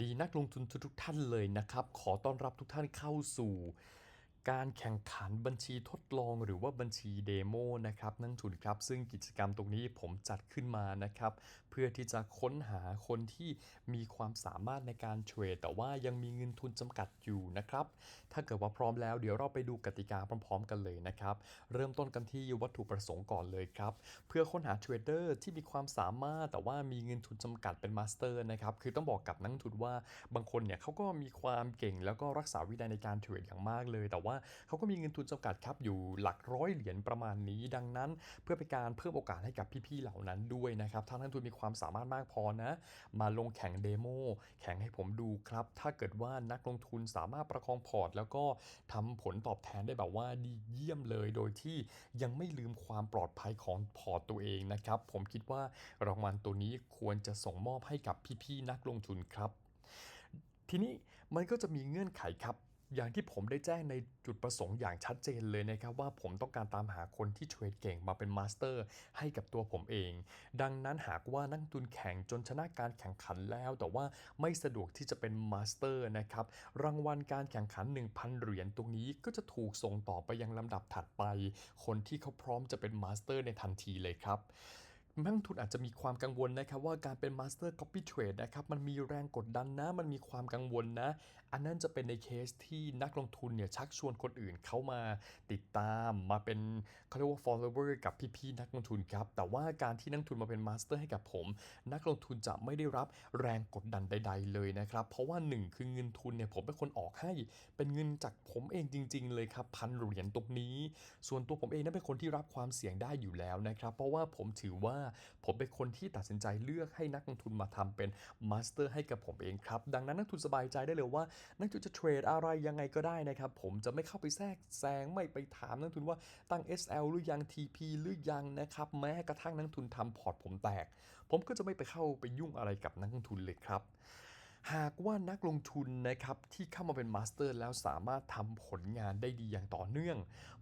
ดีนักลงทุนทุกท่านเลยนะครับ ขอต้อนรับทุกท่านเข้าสู่ การแข่งขันบัญชีทดลองหรือว่าบัญชีเดโมนะครับนักทุนครับ ซึ่งกิจกรรมตรงนี้ผมจัดขึ้นมานะครับ พื่อที่จะค้นหาคนที่มีความสามารถในการเทรดแต่ว่ายังมีเงินทุนจำกัดอยู่นะครับ ถ้าเกิดว่าพร้อมแล้วเดี๋ยวเราไปดูกติกาพร้อม ๆ กันเลยนะครับ เริ่มต้นกันที่วัตถุประสงค์ก่อนเลยครับ เพื่อค้นหาเทรดเดอร์ที่มีความสามารถแต่ว่ามีเงินทุนจำกัดเป็นมาสเตอร์นะครับ คือต้องบอกกับนักทุนว่าบางคนเนี่ยเขาก็มีความเก่งแล้วก็รักษาวินัยในการเทรดอย่างมากเลย แต่ว่าเขาก็มีเงินทุนจำกัดครับอยู่หลักร้อยเหรียญประมาณนี้ ดังนั้น เพื่อเป็นการเพิ่มโอกาสให้กับพี่ๆเหล่านั้นด้วยนะครับถ้านักทุนมีความความสามารถมากพอนะ มาลงแข่งเดโมแข่งให้ผมดูครับ ถ้าเกิดว่านักลงทุนสามารถประคองพอร์ต แล้วก็ทำผลตอบแทนได้แบบว่าดีเยี่ยมเลยโดยที่ยังไม่ลืมความปลอดภัยของพอร์ตตัวเองนะครับ ผมคิดว่ารางวัลตัวนี้ควรจะส่งมอบให้กับพี่ๆนักลงทุนครับ ทีนี้มันก็จะมีเงื่อนไขครับ อย่างที่ผมได้แจ้งในจุดประสงค์อย่างชัดเจนเลยนะครับว่าผมต้องการตามหาคนที่เทรดเก่งมาเป็นมาสเตอร์ให้กับตัวผมเอง ดังนั้นหากว่านักลงทุนแข่งจนชนะการแข่งขันแล้ว แต่ว่าไม่สะดวกที่จะเป็นมาสเตอร์นะครับรางวัลการแข่งขัน 1,000 เหรียญตรงนี้ก็จะถูกส่งต่อไปยังลำดับถัดไป คนที่เขาพร้อมจะเป็นมาสเตอร์ในทันทีเลยครับ นักลงทุนอาจจะมีความกังวลนะครับว่าการเป็น Master Copy Trade นะครับมันมีแรงกดดันนะ มันมีความกังวลนะ อันนั้นจะเป็นในเคสที่นักลงทุนเนี่ยชักชวนคนอื่นเข้ามาติดตามมาเป็นเขาเรียกว่า follower กับพี่ๆนักลงทุนครับ แต่ว่าการที่นักลงทุนมาเป็น Master ให้กับผม นักลงทุนจะไม่ได้รับแรงกดดันใด ๆ เลยนะครับ เพราะว่าหนึ่งคือเงินทุนเนี่ยผมเป็นคนออกให้ เป็นเงินจากผมเองจริง ๆ เลยครับพันเหรียญตรงนี้ ส่วนตัวผมเองนั้นเป็นคนที่รับความเสี่ยงได้อยู่แล้วนะครับ เพราะว่าผมถือว่าผมเป็นคนที่ตัดสินใจเลือกให้นักลงทุนมาทำเป็นมาสเตอร์ให้กับผมเองครับ ดังนั้นนักทุนสบายใจได้เลยว่า นักทุนจะเทรดอะไรยังไงก็ได้นะครับ ผมจะไม่เข้าไปแทรกแซงไม่ไปถามนักทุนว่าตั้ง SL หรือยัง TP หรือยังนะครับ แม้กระทั่งนักทุนทำพอร์ตผมแตก ผมก็จะไม่ไปเข้าไปยุ่งอะไรกับนักลงทุนเลยครับ หากว่านักลงทุนนะครับที่เข้ามาเป็นมาสเตอร์แล้วสามารถทำผลงานได้ดีอย่างต่อเนื่อง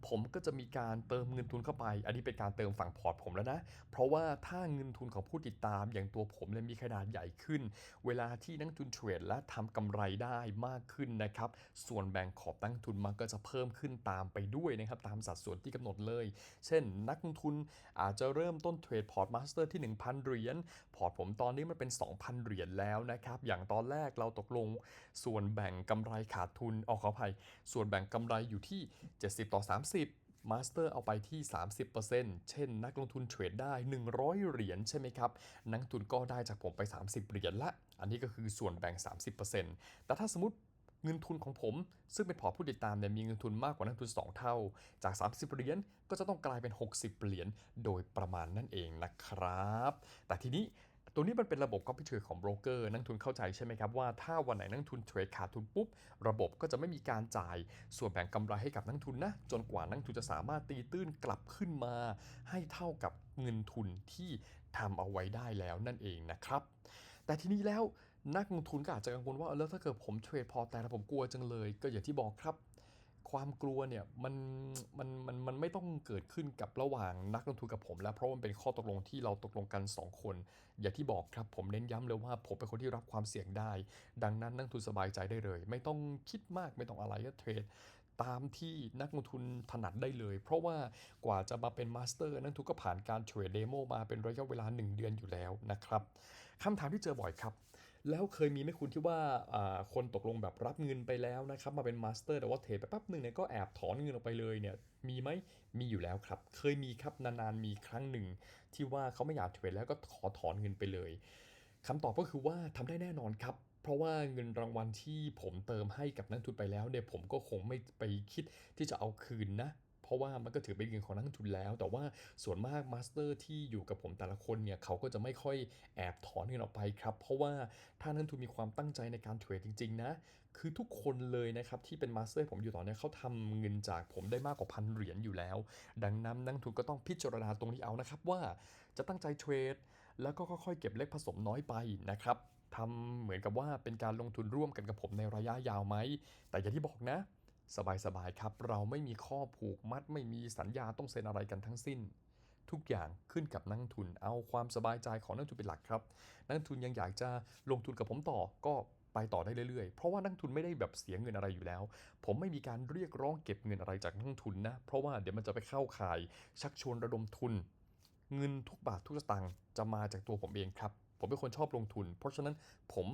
ผมก็จะมีการเติมเงินทุนเข้าไป อันนี้เป็นการเติมฝั่งพอร์ตผมแล้วนะ เพราะว่าถ้าเงินทุนของผู้ติดตามอย่างตัวผมเลยมีขนาดใหญ่ขึ้น เวลาที่นักทุนเทรดและทำกำไรได้มากขึ้นนะครับ ส่วนแบ่งขอบนักลงทุนมันก็จะเพิ่มขึ้นตามไปด้วยนะครับตามสัดส่วนที่กำหนดเลย เช่น นักลงทุนอาจจะเริ่มต้นเทรดพอร์ตมาสเตอร์ที่ 1,000 เหรียญ พอร์ตผมตอนนี้มันเป็น 2,000 เหรียญแล้วนะครับ อย่างตอนแรกเราตกลง ส่วนแบ่งกำไรขาดทุนเอาขออภัย ส่วนแบ่งกำไรอยู่ที่ 70 ต่อ 30มาสเตอร์เอาไปที่ 30%เช่น นักลงทุนเทรดได้ 100 เหรียญใช่ไหมครับ นักทุนก็ได้จากผมไป 30 เหรียญละ อันนี้ก็คือส่วนแบ่ง 30%แต่ถ้าสมมติเงินทุนของผม ซึ่งเป็นพอผู้ติดตามเนี่ยมีเงินทุนมากกว่านักทุน 2 เท่า จาก 30 เหรียญก็จะต้องกลายเป็น 60 เหรียญโดยประมาณนั่นเองนะครับ แต่ทีนี้ ตัวนี้มันเป็นระบบ copy trade ของโบรกเกอร์นักทุนเข้าใจใช่ไหมครับว่าถ้าวันไหนนักทุนเทรดขาดทุนปุ๊บ ระบบก็จะไม่มีการจ่ายส่วนแบ่งกำไรให้กับนักทุนนะจนกว่านักทุนจะสามารถตีตื้นกลับขึ้นมา ให้เท่ากับเงินทุนที่ทำเอาไว้ได้แล้วนั่นเองนะครับ แต่ทีนี้แล้วนักลงทุนก็อาจจะกังวลว่าแล้วถ้าเกิดผมเทรดพอร์ตแต่ผมกลัวจังเลย ก็อย่างที่บอกครับ ความกลัวเนี่ยมันมันมันมันไม่ต้องเกิดขึ้นกับระหว่างนักลงทุนกับผม แล้วเพราะมันเป็นข้อตกลงที่เราตกลงกัน 2 คน อย่างที่บอกครับผมเน้นย้ำเลยว่าผมเป็นคนที่รับความเสี่ยงได้ ดังนั้นนักทุนสบายใจได้เลย ไม่ต้องคิดมากไม่ต้องอะไรก็เทรดตามที่นักลงทุนถนัดได้เลย เพราะว่ากว่าจะมาเป็นมาสเตอร์นักทุนก็ผ่านการเทรดเดโมมาเป็นระยะเวลา 1 เดือนอยู่แล้วนะครับคำถามที่เจอบ่อยครับ แล้วเคยมีไหมคุณที่ว่าคนตกลงแบบรับเงินไปแล้วนะครับมาเป็นมาสเตอร์แต่ว่าเทรดไปแป๊บหนึ่งเนี่ยก็แอบถอนเงินออกไปเลยเนี่ยมีไหมมีอยู่แล้วครับ เคยมีครับนานๆมีครั้งหนึ่ง ที่ว่าเขาไม่อยากเทรดแล้วก็ขอถอนเงินไปเลยคำตอบก็คือว่าทำได้แน่นอนครับเพราะว่าเงินรางวัลที่ผมเติมให้กับนักทุนไปแล้วเนี่ยผมก็คงไม่ไปคิดที่จะเอาคืนนะ ราะว่ามันก็ถือเป็นเงินของนักลงทุนแล้ว แต่ว่าส่วนมากมาสเตอร์ที่อยู่กับผมแต่ละคนเนี่ยเขาก็จะไม่ค่อยแอบถอนเงินออกไปครับเพราะว่าถ้านักลงทุนมีความตั้งใจในการเทรดจริงๆนะคือทุกคนเลยนะครับที่เป็นมาสเตอร์ผมอยู่ตอนนี้เขาทำเงินจากผมได้มากกว่าพันเหรียญอยู่แล้ว ดังนั้นนักลงทุนก็ต้องพิจารณาตรงนี้เอานะครับว่าจะตั้งใจเทรดแล้วก็ค่อยๆเก็บเล็กผสมน้อยไปนะครับทำเหมือนกับว่าเป็นการลงทุนร่วมกันกับผมในระยะยาวไหม แต่อย่างที่บอกนะ สบายๆครับ เราไม่มีข้อผูกมัดไม่มีสัญญาต้องเซ็นอะไรกันทั้งสิ้น ทุกอย่างขึ้นกับนักทุนเอาความสบายใจของนักทุนเป็นหลักครับ นักทุนยังอยากจะลงทุนกับผมต่อก็ไปต่อได้เรื่อยๆ เพราะว่านักทุนไม่ได้แบบเสียเงินอะไรอยู่แล้ว ผมไม่มีการเรียกร้องเก็บเงินอะไรจากนักทุนนะ เพราะว่าเดี๋ยวมันจะไปเข้าข่าย ชักชวนระดมทุน เงินทุกบาททุกสตางค์จะมาจากตัวผมเองครับ ผมเป็นคนชอบลงทุน เพราะฉะนั้นผม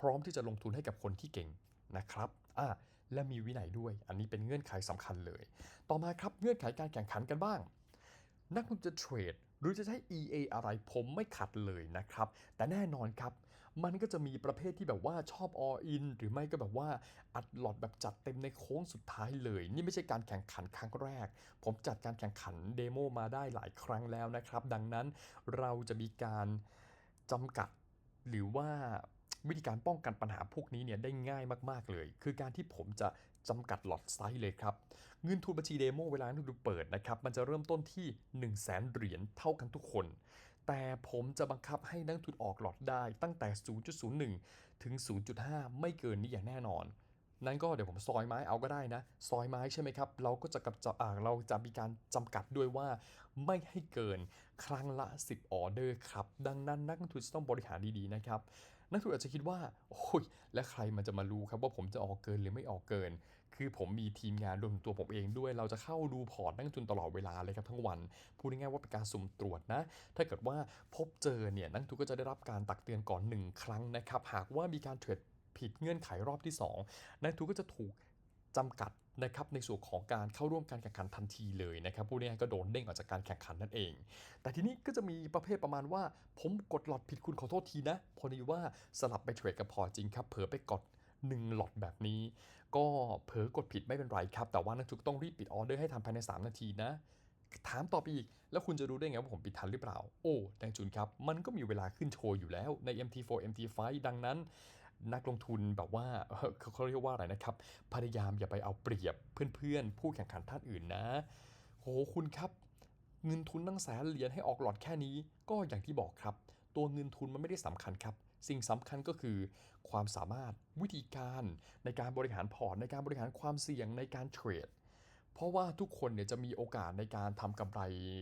พร้อมที่จะลงทุนให้กับคนที่เก่งนะครับ อ่า และมีวินัยด้วย อันนี้เป็นเงื่อนไขสำคัญเลย ต่อมาครับเงื่อนไขการแข่งขันกันบ้าง นักลงทุนจะเทรดหรือจะใช้ EA อะไรผมไม่ขัดเลยนะครับ แต่แน่นอนครับ มันก็จะมีประเภทที่แบบว่าชอบ all in หรือไม่ก็แบบว่าอัดหลอดแบบจัดเต็มในโค้งสุดท้ายเลย นี่ไม่ใช่การแข่งขันครั้งแรก ผมจัดการแข่งขันเดโมมาได้หลายครั้งแล้วนะครับ ดังนั้นเราจะมีการจำกัดหรือว่า วิธีการป้องกันปัญหาพวกนี้เนี่ยได้ง่ายมากๆเลย คือการที่ผมจะจำกัดหลอดไซส์เลยครับ เงินทุนบัญชีเดโมเวลานักลงทุนเปิดนะครับ มันจะเริ่มต้นที่ 1 0 0 0 0แสนเหรียญเท่ากันทุกคน แต่ผมจะบังคับให้นักทุนออกหลอดได้ตั้งแต่ 0.01 ถึง 0.5 ไม่เกินนี้อย่างแน่นอนนั้นก็เดี๋ยวผมซอยไม้เอาก็ได้นะ ซอยไม้ใช่ไหมครับ เราก็จะกับจะอ่าเราจะมีการจำกัดด้วยว่าไม่ให้เกินครั้งละ 10 ออเดอร์ครับ ดังนั้นนักลงทุนจะต้องบริหารดีๆนะครับ นักทุนอาจจะคิดว่า โอ้ย และใครมันจะมารู้ครับว่าผมจะออกเกินหรือไม่ออกเกิน คือผมมีทีมงานรวมตัวผมเองด้วย เราจะเข้าดูพอร์ตนักทุนตลอดเวลาเลยครับทั้งวัน พูดง่ายๆว่าเป็นการสุ่มตรวจนะ ถ้าเกิดว่าพบเจอเนี่ยนักทุนก็จะได้รับการตักเตือนก่อน 1 ครั้งนะครับ หากว่ามีการเทรดผิดเงื่อนไขรอบที่ 2นักทุนก็จะถูก จำกัดนะครับในส่วนของการเข้าร่วมการแข่งขันทันทีเลยนะครับพูดง่ายๆก็โดนเด้งออกจากการแข่งขันนั่นเอง แต่ทีนี้ก็จะมีประเภทประมาณว่า ผมกดหลอดผิดคุณขอโทษทีนะ พอดีว่าสลับไปเทรดกับพอจริงครับเผลอไปกด1หลอดแบบนี้ ก็เผลอกดผิดไม่เป็นไรครับ แต่ว่านักทุกต้องรีบปิดออเดอร์ให้ทันภายใน 3 นาทีนะถามต่อไปอีก แล้วคุณจะรู้ได้ไงว่าผมปิดทันหรือเปล่า โอ้นายจุนครับ มันก็มีเวลาขึ้นโชว์อยู่แล้วใน MT4 MT5 ดังนั้น นักลงทุนแบบว่าเขาเรียกว่าอะไรนะครับ พยายามอย่าไปเอาเปรียบเพื่อนๆ ผู้แข่งขันท่านอื่นนะโหคุณครับ เงินทุนตั้งแสนเหรียญให้ออกหลอดแค่นี้ ก็อย่างที่บอกครับ ตัวเงินทุนมันไม่ได้สำคัญครับ สิ่งสำคัญก็คือ ความสามารถวิธีการในการบริหารพอร์ตในการบริหารความเสี่ยงในการเทรด เพราะว่าทุกคนเนี่ยจะมีโอกาสในการทำกำไร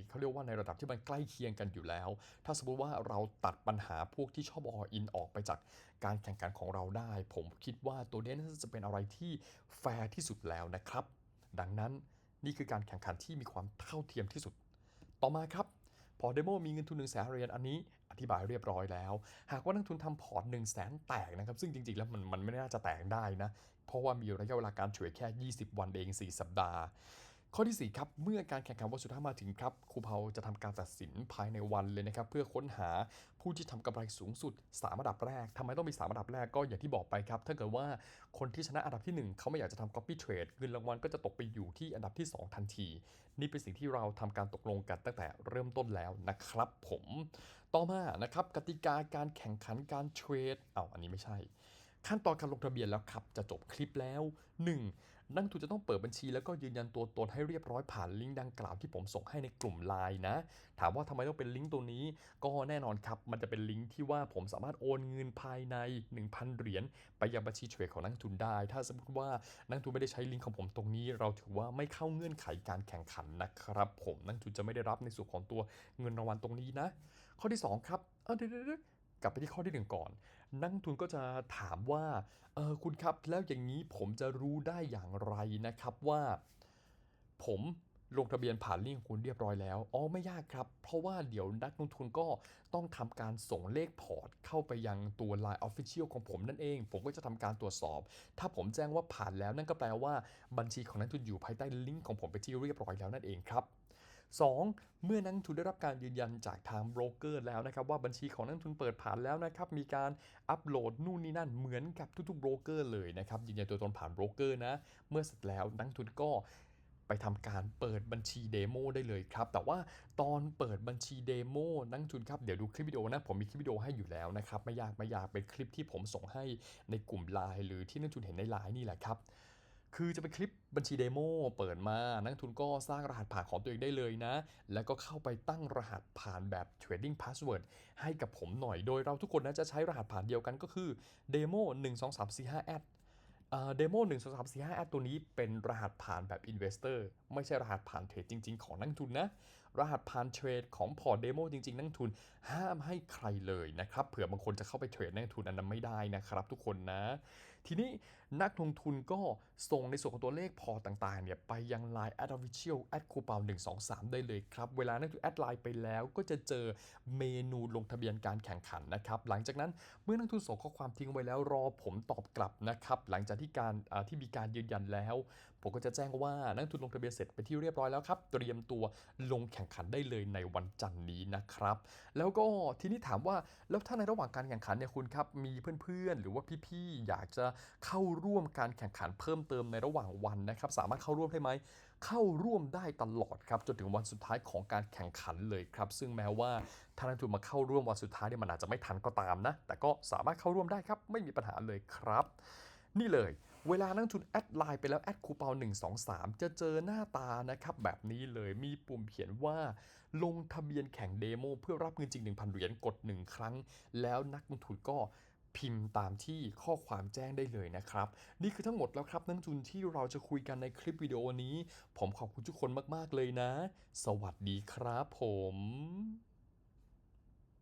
เขาเรียกว่าในระดับที่มันใกล้เคียงกันอยู่แล้ว ถ้าสมมติว่าเราตัดปัญหาพวกที่ชอบออินออกไปจากการแข่งขันของเราได้ ผมคิดว่าตัวนี้น่าจะเป็นอะไรที่แฟร์ที่สุดแล้วนะครับ ดังนั้นนี่คือการแข่งขันที่มีความเท่าเทียมที่สุด ต่อมาครับ พอเดโมมีเงินทุน1 0 0 0 0แสนเหรียญอันนี้ อธิบายเรียบร้อยแล้ว หากว่านักทุนทำพอร์ต1นึ่งแสนแตกนะครับ ซึ่งจริงๆ แล้วมันมันไม่น่าจะแตกได้นะ เพราะว่ามีระยะเวลาการเฉวยแค่ 20 วันเอง 4 สัปดาห์ ข้อที่ 4 ครับ เมื่อการแข่งขันวันสุดท้ายมาถึงครับครูเพาจะทำการตัดสินภายในวันเลยนะครับ เพื่อค้นหาผู้ที่ทำกำไรสูงสุด3อันดับแรกทำไมต้องมี3อันดับแรกก็อย่างที่บอกไปครับ ถ้าเกิดว่าคนที่ชนะอันดับที่ 1 เขาไม่อยากจะทำ copy trade เงินรางวัลก็จะตกไปอยู่ที่อันดับที่ 2 ทันที นี่เป็นสิ่งที่เราทำการตกลงกันตั้งแต่เริ่มต้นแล้วนะครับ ผมต่อมานะครับกติกาการแข่งขันการเทรดเอาอันนี้ไม่ใช่ขั้นตอนการลงทะเบียนแล้วครับ จะจบคลิปแล้ว 1. นักทุนจะต้องเปิดบัญชีแล้วก็ยืนยันตัวตนให้เรียบร้อยผ่านลิงก์ดังกล่าวที่ผมส่งให้ในกลุ่ม Line นะ ถามว่าทำไมต้องเป็นลิงก์ตัวนี้ ก็แน่นอนครับ มันจะเป็นลิงก์ที่ว่าผมสามารถโอนเงินภายใน 1,000 เหรียญไปยังบัญชีเทรดของนักทุนได้ ถ้าสมมติว่านักทุนไม่ได้ใช้ลิงก์ของผมตรงนี้ เราถือว่าไม่เข้าเงื่อนไขการแข่งขันนะครับ ผมนักทุนจะไม่ได้รับในส่วนของตัวเงินรางวัลตรงนี้นะ ข้อที่สองครับเอ้าเดี๋ยว กลับไปที่ข้อที่หนึ่งก่อน นักทุนก็จะถามว่าเออคุณครับแล้วอย่างนี้ผมจะรู้ได้อย่างไรนะครับว่า ผมลงทะเบียนผ่านลิงก์ของคุณเรียบร้อยแล้ว อ๋อ ไม่ยากครับ เพราะว่าเดี๋ยวนักลงทุนก็ต้องทำการส่งเลขพอร์ต เข้าไปยังตัว Line Official ของผมนั่นเอง ผมก็จะทำการตรวจสอบ ถ้าผมแจ้งว่าผ่านแล้วนั่นก็แปลว่าบัญชีของนักลงทุนอยู่ภายใต้ลิงก์ของผมไปที่เรียบร้อยแล้วนั่นเองครับ 2. เมื่อนักทุนได้รับการยืนยันจากทางโบรกเกอร์แล้วนะครับว่าบัญชีของนักทุนเปิดผ่านแล้วนะครับมีการอัปโหลดนู่นนี่นั่นเหมือนกับทุกๆโบรกเกอร์เลยนะครับยืนยันตัวตนผ่านโบรกเกอร์นะเมื่อเสร็จแล้วนักทุนก็ไปทำการเปิดบัญชีเดโมได้เลยครับ แต่ว่าตอนเปิดบัญชีเดโมนักทุนครับ เดี๋ยวดูคลิปวิดีโอนะ ผมมีคลิปวิดีโอให้อยู่แล้วนะครับ ไม่ยากไม่ยากเป็นคลิปที่ผมส่งให้ในกลุ่มไลน์หรือที่นักทุนเห็นในไลน์นี่แหละครับ คือจะเป็นคลิปบัญชีเดโมเปิดมา นักทุนก็สร้างรหัสผ่านของตัวเองได้เลยนะ แล้วก็เข้าไปตั้งรหัสผ่านแบบ Trading Password ให้กับผมหน่อย โดยเราทุกคนนะจะใช้รหัสผ่านเดียวกันก็คือ demo 1 2 3 4 5 at เดโม1 2 3 4 5แอดตัวนี้เป็นรหัสผ่านแบบ Investor ไม่ใช่รหัสผ่านเทรดจริง ๆ ของนักทุนนะ รหัสผ่านเทรดของพอร์ตเดโมจริง ๆ นักทุนห้ามให้ใครเลยนะครับเผื่อบางคนจะเข้าไปเทรดนักทุนอันนั้นไม่ได้นะครับทุกคนนะ ทีนี้นักลงทุนก็ส่งในส่วนของตัวเลขพอต่างๆเนี่ยไปยัง Line a d official at c o u p a 123 ได้เลยครับ เวลานักทุนแอดไลน์ไปแล้วก็จะเจอเมนูลงทะเบียนการแข่งขันนะครับ หลังจากนั้นเมื่อนักทุนส่งข้อความทิ้งไว้แล้วรอผมตอบกลับนะครับ หลังจากที่การที่มีการยืนยันแล้ว ผมก็จะแจ้งว่านักทุนลงทะเบียนเสร็จไปนที่เรียบร้อยแล้วครับ เตรียมตัวลงแข่งขันได้เลยในวันจันทร์นี้นะครับ แล้วก็ทีนี้ถามว่าแล้วถ้าในระหว่างการแข่งขันเนี่ยคุณครับมีเพื่อนๆ หรือว่าพี่ๆ อยากจะเข้าร่วมการแข่งขันเพิ่มเติมในระหว่างวันนะครับ สามารถเข้าร่วมได้ไหม เข้าร่วมได้ตลอดครับจนถึงวันสุดท้ายของการแข่งขันเลยครับ ซึ่งแม้ว่าถ้านักทุนมาเข้าร่วมวันสุดท้ายเนี่ยมันอาจจะไม่ทันก็ตามนะ แต่ก็สามารถเข้าร่วมได้ครับ ไม่มีปัญหาเลยครับ นี่เลย เวลานักทุนแอดไลน์ไปแล้วแอดคูปอง123 จะเจอหน้าตานะครับแบบนี้เลยมีปุ่มเขียนว่า ลงทะเบียนแข่งเดโมเพื่อรับเงินจริง 1,000 เหรียญกด 1 ครั้ง แล้วนักลงทุนก็พิมพ์ตามที่ข้อความแจ้งได้เลยนะครับ นี่คือทั้งหมดแล้วครับนักลงทุนที่เราจะคุยกันในคลิปวิดีโอนี้ ผมขอบคุณทุกคนมาก ๆ เลยนะ สวัสดีครับผม